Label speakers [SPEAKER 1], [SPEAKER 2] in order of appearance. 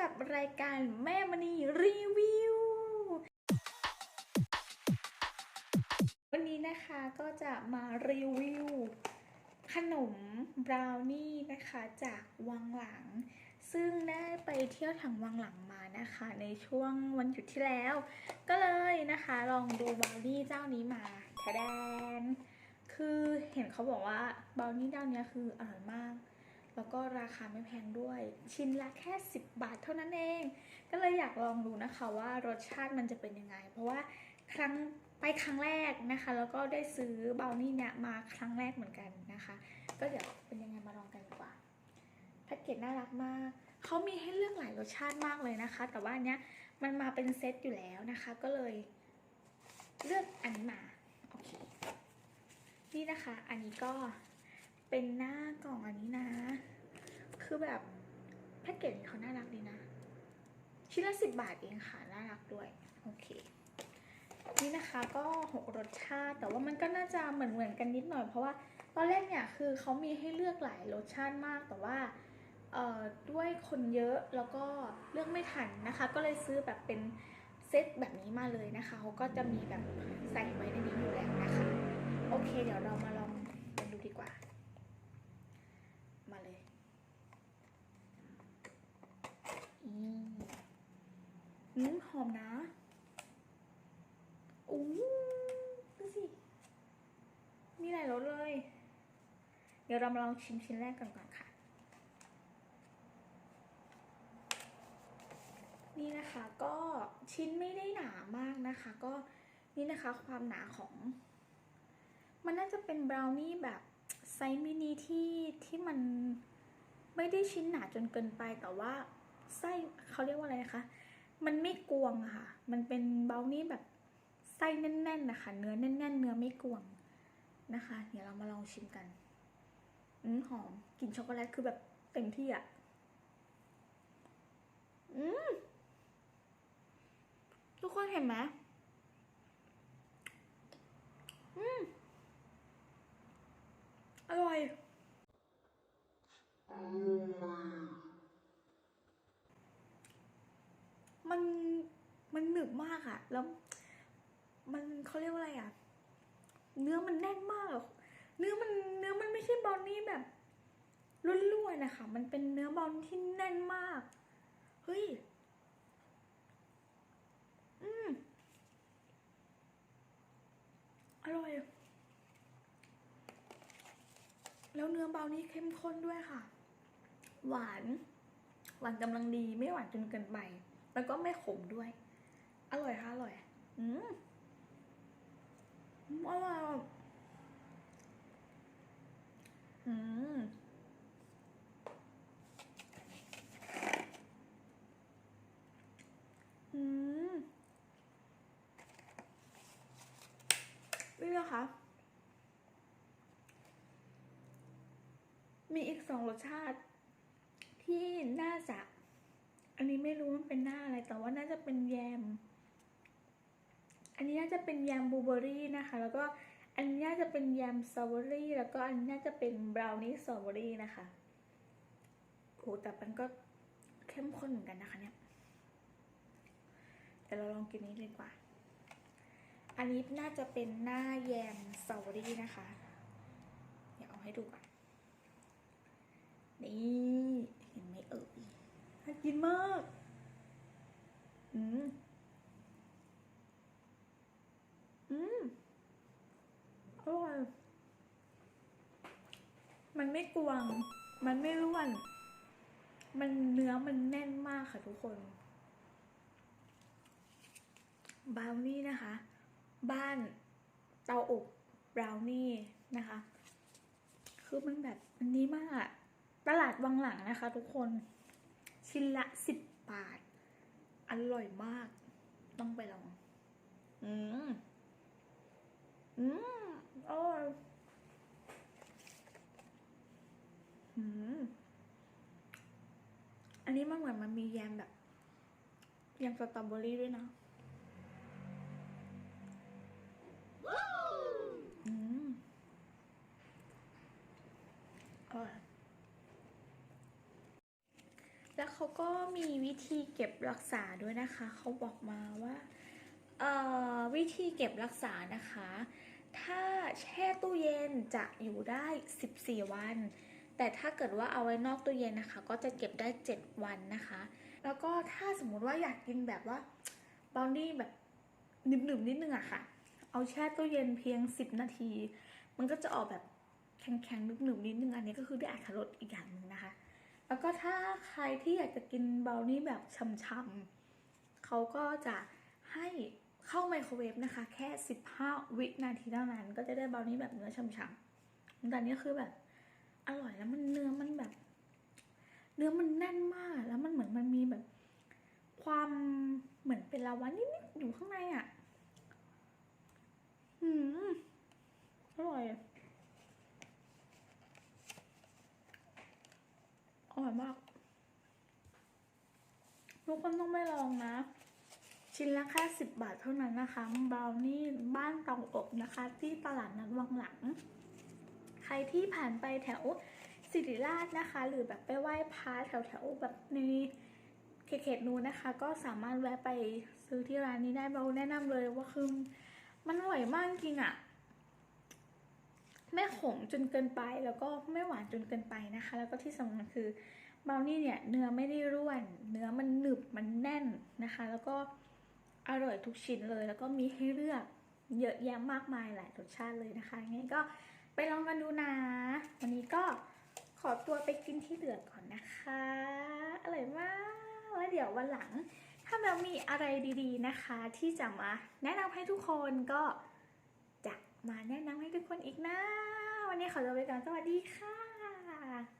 [SPEAKER 1] กับรายการแม่มณีรีวิว วันนี้นะคะก็จะมารีวิว ขนมบราวนี่นะคะจากวังหลัง ซึ่งได้ไปเที่ยวทางวังหลังมานะคะ ในช่วงวันหยุดที่แล้ว ก็เลยนะคะลองดูบราวนี่เจ้านี้มาแทแดนคือเห็นเขาบอกว่าบราวนี่เจ้านี้คืออร่อยมาก แล้วก็ราคาไม่แพงด้วย ชิ้นละแค่ 10 บาทเท่านั้นเอง ก็เลยอยากลองดูนะคะว่ารสชาติมันจะเป็นยังไง เพราะว่าครั้งไปครั้งแรกนะคะ แล้วก็ได้ซื้อเบราวนี่เนี่ยมาครั้งแรกเหมือนกันนะคะ ก็เดี๋ยวเป็นยังไงมาลองกันดีกว่าแพ็กเกจน่ารักมากเขามีให้เลือกหลายรสชาติมากเลยนะคะ แต่ว่าอันเนี้ยมันมาเป็นเซตอยู่แล้วนะคะ ก็เลยเลือกอันนี้มาโอเคนี่นะคะ อันนี้ก็ เป็นหน้ากล่องอันนี้นะ คือแบบแพ็กเกจเขาน่ารักดีนะ ชิ้นละสิบบาทเองค่ะ น่ารักด้วย โอเค นี่นะคะก็หกรสชาติ แต่ว่ามันก็น่าจะเหมือนเหมือนกันนิดหน่อย เพราะว่าตอนแรกเนี่ยคือเขามีให้เลือกหลายรสชาติมาก แต่ว่าเอ่อด้วยคนเยอะแล้วก็เลือกไม่ทันนะคะ ก็เลยซื้อแบบเป็นเซตแบบนี้มาเลยนะคะเขาก็จะมีแบบใส่ไว้ในนี้อยู่แล้วนะคะ โอเค เดี๋ยวเรามาลองกันดูดีกว่า มาเลยอืม อืมหอมนะอู้ดูสิ มีหลายรสเลย เดี๋ยวเรามาลองชิมชิ้นแรกกันก่อนค่ะ นี่นะคะก็ชิ้นไม่ได้หนามากนะคะ ก็นี่นะคะความหนาของ มันน่าจะเป็นบราวนี่แบบไซส์มินิที่ที่มันไม่ได้ชิ้นหนาจนเกินไปแต่ว่าไส้เขาเรียกว่าอะไรนะคะ มันไม่กวงอะค่ะ มันเป็นเบรานี่แบบไส้แน่นๆนะคะ เนื้อแน่น ๆ เนื้อไม่กวงนะคะ เดี๋ยวเรามาลองชิมกัน อืมหอมกลิ่นช็อกโกแลตคือแบบเต็มที่อะอืมทุกคนเห็นไหมอืมอร่อยมัน มากอะแล้วมันเขาเรียกว่าอะไรอะเนื้อมันแน่นมาก เนื้อมันเนื้อมันไม่ใช่บราวนี่แบบร่วนๆนะคะ มันเป็นเนื้อบราวนี่ที่แน่นมาก เฮ้ย อืมอร่อย แล้วเนื้อบราวนี่เข้มข้นด้วยค่ะ หวาน หวานกำลังดีไม่หวานจนเกินไป แล้วก็ไม่ขมด้วย อร่อยค่ะอร่อย อืมอร่อยอืมอืมนี่นะคะ มีอีกสองรสชาติที่น่าจะ อันนี้ไม่รู้มันเป็นหน้าอะไร แต่ว่าน่าจะเป็นแยม อันนี้น่า จะเป็นยมบูเบอร์รี่นะคะ แล้วก็อันนี้น่าจะเป็นยมสตรอเบอรี่ แล้วก็อันนี้น่าจะเป็นบราวนี่สตรอเบอรี่นะคะโหแต่มันก็เข้มข้นเหมือนกันนะคะเนี่ยแต่เราลองกินนี้ดีกว่า อันนี้น่าจะเป็นหน้าแยมสตรอเบอรี่นะคะ เดี๋ยวเอาให้ดูก่อน นี่เห็นไหมเอ่ยน่ากินมาก อืม อืม อร่อย มันไม่กวง มันไม่ร่วน มันเนื้อมันแน่นมากค่ะทุกคน บราวนี่นะคะ บ้านเตาอบบราวนี่นะคะ คือมันแบบอันนี้มากตลาดวังหลังนะคะ ทุกคน ชิ้นละสิบบาท อร่อยมาก ต้องไปลอง อืม อืมอร่อยอืม อั นนี้มันเหมือนมันมีแยมแบบแยมสตรอเบอรี่ด้วยนะอืมอร่อยแล้วเขาก็มีวิธีเก็บรักษาด้วยนะคะ เขาบอกมาว่าวิธีเก็บรักษานะคะ ถ้าแช่ตู้เย็นจะอยู่ได้ 14 วัน แต่ถ้าเกิดว่าเอาไว้นอกตู้เย็นนะคะ ก็จะเก็บได้ 7 วันนะคะ แล้วก็ถ้าสมมุติว่าอยากกินแบบว่าบราวนี่แบบหนึบๆนิดนึงอะค่ะ เอาแช่ตู้เย็นเพียง 10 นาที มันก็จะออกแบบแข็งๆหนึบๆนิดนึงอันนี้ก็คือได้อรรถรสอีกอย่างหนึ่งนะคะ แล้วก็ถ้าใครที่อยากจะกินบราวนี่แบบช่ำๆเขาก็จะให้เข้าไมโครเวฟนะคะ แค่ 15 วินาทีเท่านั้น ก็จะได้บราวนี่แบบเนื้อช่ำๆแต่อันนี้คือแบบ อร่อยแล้วมันเนื้อมันแบบ เนื้อมันแน่นมากแล้วมันเหมือนมันมีแบบ ความเหมือนเป็นลาวานิดๆอยู่ข้างในอะอืมอร่อยอร่อยมากทุกคนต้องไปลองนะ ชิ้นละแค่สิบบาทเท่านั้นนะคะบราวนี่บ้านเตาอบนะคะ ที่ตลาดนัดวังหลัง รที่ผ่านไปแถวสิริราชนะคะ หรือแบบไปไหว้พระแถวแถวแบบในเขตๆนู้นนะคะ ก็สามารถแวะไปซื้อที่ร้านนี้ได้เราแนะนำเลยว่าคือมันอร่อยมากจริงอะไม่ขมจนเกินไปแล้วก็ไม่หวานจนเกินไปนะคะ แล้วก็ที่สำคัญคือเบราวนี่เนี่ยเนื้อไม่ได้ร่วน เนื้อมันหนึบมันแน่นนะคะ แล้วก็อร่อยทุกชิ้นเลย แล้วก็มีให้เลือกเยอะแยะมากมายหลายรสชาติเลยนะคะงั้นก็ ลองกันดูนะ วันนี้ก็ขอตัวไปกินที่เหลือก่อนนะคะ อร่อยมาก แล้วเดี๋ยววันหลัง ถ้าเรามีอะไรดี ๆนะคะ ที่จะมาแนะนำให้ทุกคนก็จะมาแนะนำให้ทุกคนอีกนะ วันนี้ขอตัวไปก่อน สวัสดีค่ะ